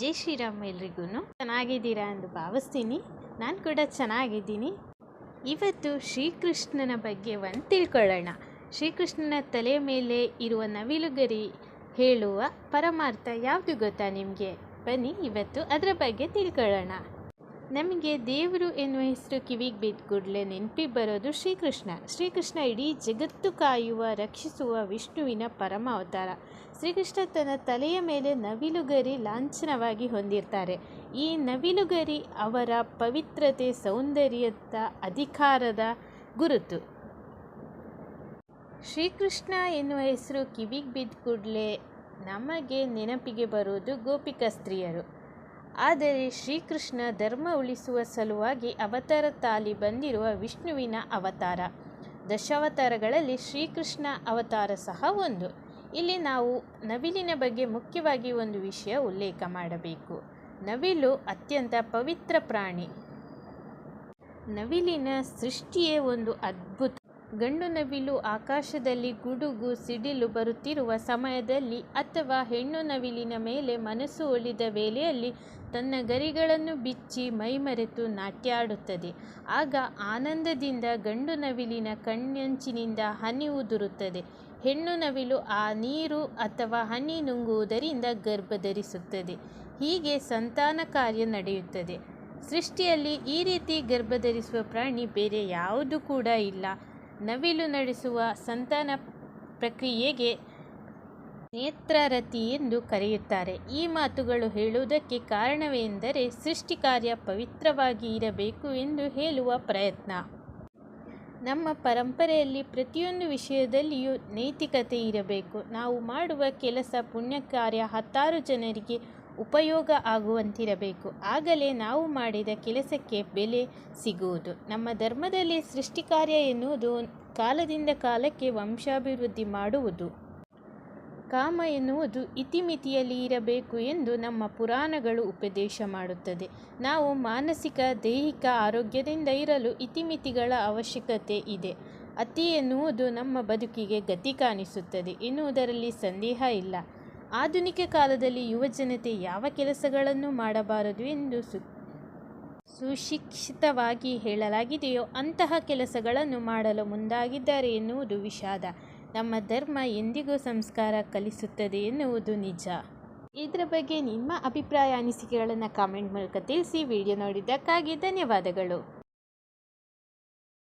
ಜೈ ಶ್ರೀರಾಮ್ ಎಲ್ರಿಗೂ ಚೆನ್ನಾಗಿದ್ದೀರಾ ಎಂದು ಭಾವಿಸ್ತೀನಿ. ನಾನು ಕೂಡ ಚೆನ್ನಾಗಿದ್ದೀನಿ. ಇವತ್ತು ಶ್ರೀಕೃಷ್ಣನ ಬಗ್ಗೆ ಒಂದು ತಿಳ್ಕೊಳ್ಳೋಣ. ಶ್ರೀಕೃಷ್ಣನ ತಲೆ ಮೇಲೆ ಇರುವ ನವಿಲುಗರಿ ಹೇಳುವ ಪರಮಾರ್ಥ ಯಾವುದು ಗೊತ್ತಾ ನಿಮಗೆ? ಬನ್ನಿ ಇವತ್ತು ಅದರ ಬಗ್ಗೆ ತಿಳ್ಕೊಳ್ಳೋಣ. ನಮಗೆ ದೇವರು ಎನ್ನುವ ಹೆಸರು ಕಿವಿಗೆ ಬಿದ್ದ ಕೂಡಲೇ ನೆನಪಿಗೆ ಬರೋದು ಶ್ರೀಕೃಷ್ಣ. ಶ್ರೀಕೃಷ್ಣ ಇಡೀ ಜಗತ್ತು ಕಾಯುವ, ರಕ್ಷಿಸುವ ವಿಷ್ಣುವಿನ ಪರಮ ಅವತಾರ. ಶ್ರೀಕೃಷ್ಣ ತನ್ನ ತಲೆಯ ಮೇಲೆ ನವಿಲುಗರಿ ಲಾಂಛನವಾಗಿ ಹೊಂದಿರ್ತಾರೆ. ಈ ನವಿಲುಗರಿ ಅವರ ಪವಿತ್ರತೆ, ಸೌಂದರ್ಯದ ಅಧಿಕಾರದ ಗುರುತು. ಶ್ರೀಕೃಷ್ಣ ಎನ್ನುವ ಹೆಸರು ಕಿವಿಗೆ ಬಿದ್ದ ಕೂಡಲೇ ನಮಗೆ ನೆನಪಿಗೆ ಬರುವುದು ಗೋಪಿಕಾ ಸ್ತ್ರೀಯರು ಆದರೆ ಶ್ರೀಕೃಷ್ಣ ಧರ್ಮ ಉಳಿಸುವ ಸಲುವಾಗಿ ಅವತಾರ ತಾಲಿ ಬಂದಿರುವ ವಿಷ್ಣುವಿನ ಅವತಾರ. ದಶಾವತಾರಗಳಲ್ಲಿ ಶ್ರೀಕೃಷ್ಣ ಅವತಾರ ಸಹ ಒಂದು. ಇಲ್ಲಿ ನಾವು ನವಿಲಿನ ಬಗ್ಗೆ ಮುಖ್ಯವಾಗಿ ಒಂದು ವಿಷಯ ಉಲ್ಲೇಖ ಮಾಡಬೇಕು. ನವಿಲು ಅತ್ಯಂತ ಪವಿತ್ರ ಪ್ರಾಣಿ. ನವಿಲಿನ ಸೃಷ್ಟಿಯೇ ಒಂದು ಅದ್ಭುತ ಗಂಡು ನವಿಲು ಆಕಾಶದಲ್ಲಿ ಗುಡುಗು ಸಿಡಿಲು ಬರುತ್ತಿರುವ ಸಮಯದಲ್ಲಿ ಅಥವಾ ಹೆಣ್ಣು ನವಿಲಿನ ಮೇಲೆ ಮನಸ್ಸು ಒಲಿದ ವೇಳೆಯಲ್ಲಿ ತನ್ನ ಗರಿಗಳನ್ನು ಬಿಚ್ಚಿ ಮೈಮರೆತು ನಾಟ್ಯ ಆಡುತ್ತದೆ ಆಗ ಆನಂದದಿಂದ ಗಂಡು ನವಿಲಿನ ಕಣ್ಣಂಚಿನಿಂದ ಹನಿ ಉದುರುತ್ತದೆ. ಹೆಣ್ಣು ನವಿಲು ಆ ನೀರು ಅಥವಾ ಹನಿ ನುಂಗುವುದರಿಂದ ಗರ್ಭಧರಿಸುತ್ತದೆ. ಹೀಗೆ ಸಂತಾನ ಕಾರ್ಯ ನಡೆಯುತ್ತದೆ. ಸೃಷ್ಟಿಯಲ್ಲಿ ಈ ರೀತಿ ಗರ್ಭಧರಿಸುವ ಪ್ರಾಣಿ ಬೇರೆ ಯಾವುದು ಕೂಡ ಇಲ್ಲ. ನವಿಲು ನಡೆಸುವ ಸಂತಾನ ಪ್ರಕ್ರಿಯೆಗೆ ನೇತ್ರರತಿ ಎಂದು ಕರೆಯುತ್ತಾರೆ. ಈ ಮಾತುಗಳು ಹೇಳುವುದಕ್ಕೆ ಕಾರಣವೆಂದರೆ ಸೃಷ್ಟಿ ಕಾರ್ಯ ಪವಿತ್ರವಾಗಿ ಇರಬೇಕು ಎಂದು ಹೇಳುವ ಪ್ರಯತ್ನ. ನಮ್ಮ ಪರಂಪರೆಯಲ್ಲಿ ಪ್ರತಿಯೊಂದು ವಿಷಯದಲ್ಲಿಯೂ ನೈತಿಕತೆ ಇರಬೇಕು. ನಾವು ಮಾಡುವ ಕೆಲಸ ಪುಣ್ಯ ಕಾರ್ಯ ಹತ್ತಾರು ಜನರಿಗೆ ಉಪಯೋಗ ಆಗುವಂತಿರಬೇಕು. ಆಗಲೇ ನಾವು ಮಾಡಿದ ಕೆಲಸಕ್ಕೆ ಬೆಲೆ ಸಿಗುವುದು. ನಮ್ಮ ಧರ್ಮದಲ್ಲಿ ಸೃಷ್ಟಿಕಾರ್ಯ ಎನ್ನುವುದು ಕಾಲದಿಂದ ಕಾಲಕ್ಕೆ ವಂಶಾಭಿವೃದ್ಧಿ ಮಾಡುವುದು. ಕಾಮ ಎನ್ನುವುದು ಇತಿಮಿತಿಯಲ್ಲಿ ಇರಬೇಕು ಎಂದು ನಮ್ಮ ಪುರಾಣಗಳು ಉಪದೇಶ ಮಾಡುತ್ತದೆ. ನಾವು ಮಾನಸಿಕ, ದೈಹಿಕ ಆರೋಗ್ಯದಿಂದ ಇರಲು ಇತಿಮಿತಿಗಳ ಅವಶ್ಯಕತೆ ಇದೆ. ಅತಿ ಎನ್ನುವುದು ನಮ್ಮ ಬದುಕಿಗೆ ಗತಿ ಕಾಣಿಸುತ್ತದೆ ಎನ್ನುವುದರಲ್ಲಿ ಸಂದೇಹ ಇಲ್ಲ. ಆಧುನಿಕ ಕಾಲದಲ್ಲಿ ಯುವಜನತೆ ಯಾವ ಕೆಲಸಗಳನ್ನು ಮಾಡಬಾರದು ಎಂದು ಸು, ಸುಶಿಕ್ಷಿತವಾಗಿ ಹೇಳಲಾಗಿದೆಯೋ ಅಂತಹ ಕೆಲಸಗಳನ್ನು ಮಾಡಲು ಮುಂದಾಗಿದ್ದಾರೆ ಎನ್ನುವುದು ವಿಷಾದ. ನಮ್ಮ ಧರ್ಮ ಎಂದಿಗೂ ಸಂಸ್ಕಾರ ಕಲಿಸುತ್ತದೆ ಎನ್ನುವುದು ನಿಜ. ಇದರ ಬಗ್ಗೆ ನಿಮ್ಮ ಅಭಿಪ್ರಾಯ ಅನಿಸಿಕೆಗಳನ್ನು ಕಾಮೆಂಟ್ ಮೂಲಕ ತಿಳಿಸಿ, ವಿಡಿಯೋ ನೋಡಿದ್ದಕ್ಕಾಗಿ ಧನ್ಯವಾದಗಳು.